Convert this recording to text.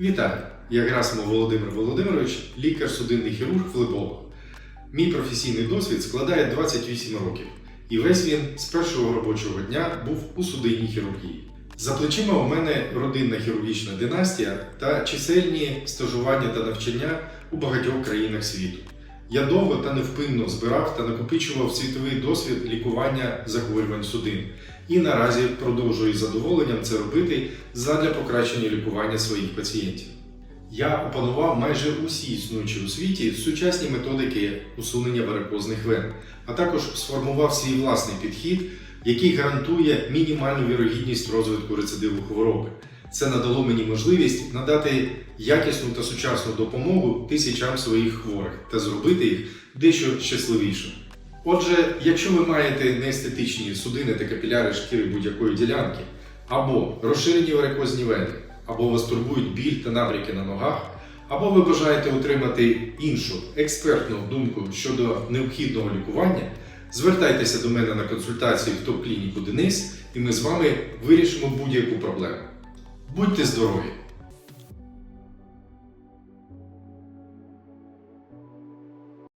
Вітаю! Я Герасимов Володимир Володимирович, лікар-судинний хірург флеболог. Мій професійний досвід складає 28 років, і весь він з першого робочого дня був у судинній хірургії. За плечима у мене родинна хірургічна династія та чисельні стажування та навчання у багатьох країнах світу. Я довго та невпинно збирав та накопичував світовий досвід лікування захворювань судин і наразі продовжую з задоволенням це робити задля покращення лікування своїх пацієнтів. Я опанував майже усі існуючі у світі сучасні методики усунення варикозних вен, а також сформував свій власний підхід, який гарантує мінімальну вірогідність розвитку рецидиву хвороби. Це надало мені можливість надати якісну та сучасну допомогу тисячам своїх хворих та зробити їх дещо щасливішими. Отже, якщо ви маєте неестетичні судини та капіляри шкіри будь-якої ділянки, або розширені варикозні вени, або вас турбують біль та набряки на ногах, або ви бажаєте отримати іншу експертну думку щодо необхідного лікування, звертайтеся до мене на консультацію в топ-клініку Денис, і ми з вами вирішимо будь-яку проблему. Будьте здорові!